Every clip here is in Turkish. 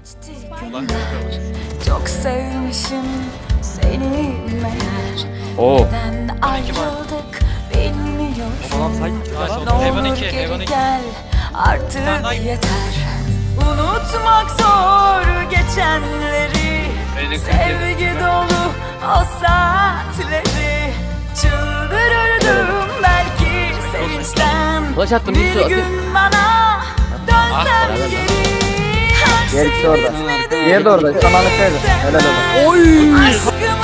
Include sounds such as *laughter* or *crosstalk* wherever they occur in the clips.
Geçti. Günler, çok sevmişim seni meğer. Oo. Neden ayrıldık bilmiyorum Ne olur geri gel. Artık yeter. Unutmak zor geçenleri. Sevgi dolu o saatleri Çıldırırdım belki sevinçten. Attım, Bir bir su atayım. gün bana dönsem beraber. geri Diğer ikisi orada. Diğeri de orada. Zamanlık sayılır. Helal olsun. Oy.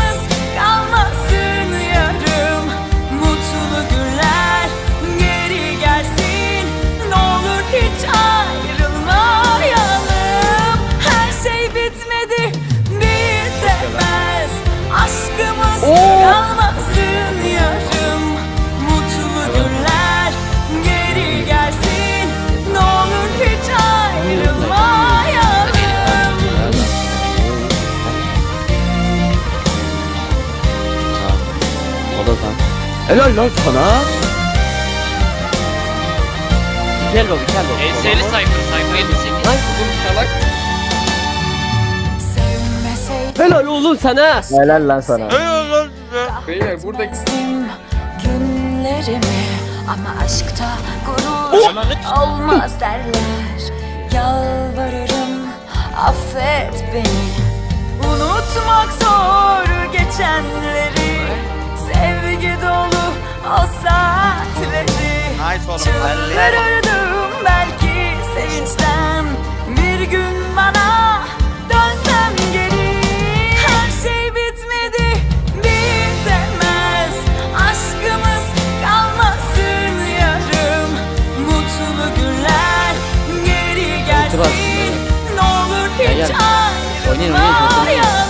Helal lan sana. Gel baba gel baba. ES'li sayfa sayfa 78. Lan kızım salak. Helal oğlum sana. Helal lan sana. Beyler burada günlerimi ama aşkta gurur olmaz derler Yalvarırım affet beni Unutmak zor geçenleri saatleri Çıldırırdım belki sevinçten. Bir gün bana dönsem geri. Her şey bitmedi bitemez. Aşkımız kalmasın yarım. Mutlu günler geri gelsin. Ne olur hiç ayrılmayalım.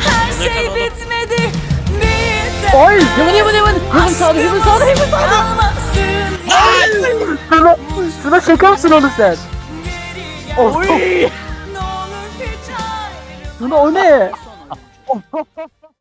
Her şey bitmedi bitemez. Oy. Yaman yaman yaman. Yaman sağda yaman sağda yaman sağda. Şuna, şuna şaka mısın oğlum sen? Of. Şuna o ne? *laughs*